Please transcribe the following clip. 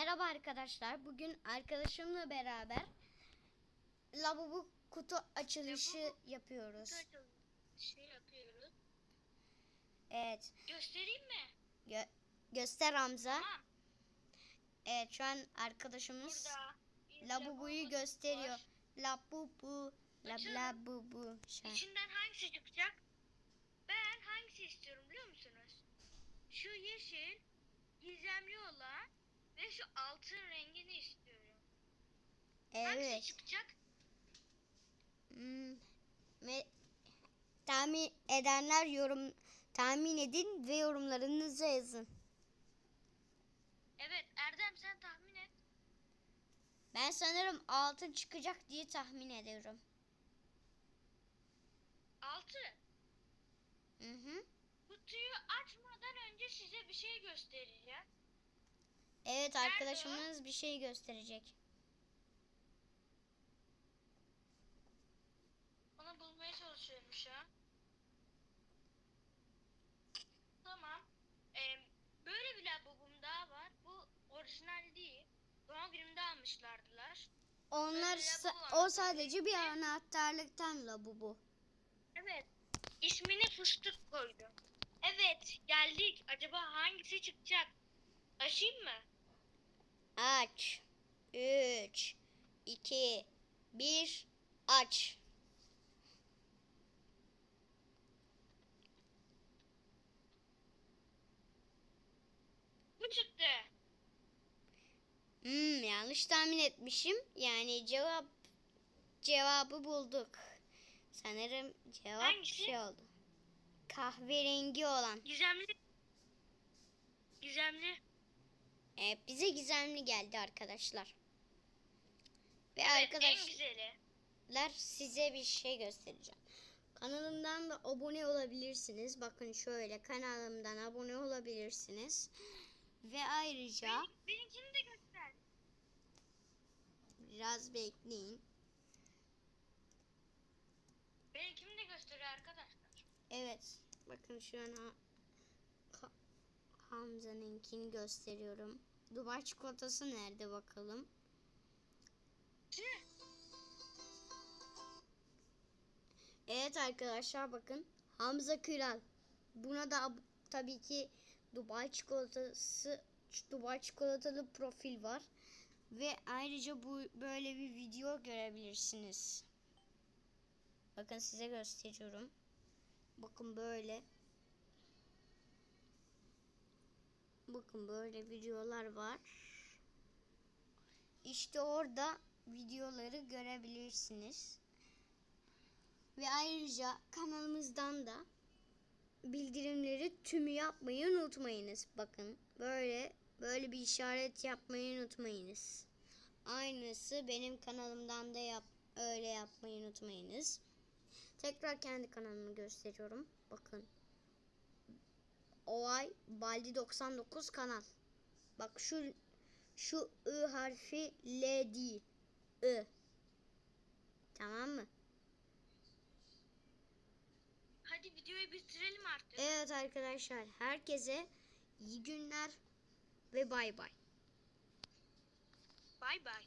Merhaba arkadaşlar. Bugün arkadaşımla beraber lavabo kutu açılışı Lavabo yapıyoruz. Zaten şey yapıyoruz. Evet. Göstereyim mi? Gö- göster Hamza. Tamam. Evet şu an arkadaşımız lavaboyu gösteriyor. var. Labubu, lab labubu. İçinden hangisi çıkacak? Ben hangisi istiyorum biliyor musunuz? Şu yeşil, gizemli olan ve şu altın rengini istiyorum. Hangisi Evet. çıkacak? Hmm. Ve tahmin edenler yorum tahmin edin ve yorumlarınızı yazın. Evet Erdem sen tahmin et. Ben sanırım altın çıkacak diye tahmin ediyorum. Altı. Hı hı. Kutuyu açmadan önce size bir şey göstereceğim. Evet Nerede o? arkadaşımız bir şey gösterecek. Onu bulmaya çalışıyorum şu an. Tamam. Ee, böyle bir lavabom daha var. Bu orijinal değil. Doğum günümde almışlardılar. Onlar sa- o sadece bir anahtarlıktan labubu. Evet. İsmini fıstık koydum. Evet geldik. Acaba hangisi çıkacak? Açayım mı? Aç. 3 2 1 aç. Bu çıktı. Hmm, yanlış tahmin etmişim. Yani cevap cevabı bulduk. Sanırım cevap Hangisi? şey oldu. Kahverengi olan. Gizemli. Gizemli. Evet, bize gizemli geldi arkadaşlar. Ve Evet, arkadaşlar size bir şey göstereceğim. Kanalımdan da abone olabilirsiniz. Bakın şöyle kanalımdan abone olabilirsiniz. Ve ayrıca Benim, benimkini de göster. biraz bekleyin. Benimkini de gösteriyor arkadaşlar. Evet. Bakın şu an ha- Hamza'nınkini gösteriyorum. Dubai çikolatası nerede bakalım? Evet arkadaşlar bakın. Hamza Kral. Buna da ab- tabii ki Dubai çikolatası Dubai çikolatalı profil var. Ve ayrıca bu böyle bir video görebilirsiniz. Bakın size gösteriyorum. Bakın böyle. Bakın böyle videolar var. İşte orada videoları görebilirsiniz. Ve ayrıca kanalımızdan da bildirimleri tümü yapmayı unutmayınız. Bakın böyle böyle bir işaret yapmayı unutmayınız. Aynısı benim kanalımdan da yap öyle yapmayı unutmayınız. Tekrar kendi kanalımı gösteriyorum. Bakın. Oay Baldi 99 kanal. Bak şu şu I harfi L değil. I. Tamam mı? Hadi videoyu bitirelim artık. Evet arkadaşlar herkese iyi günler ve bay bay. Bay bay.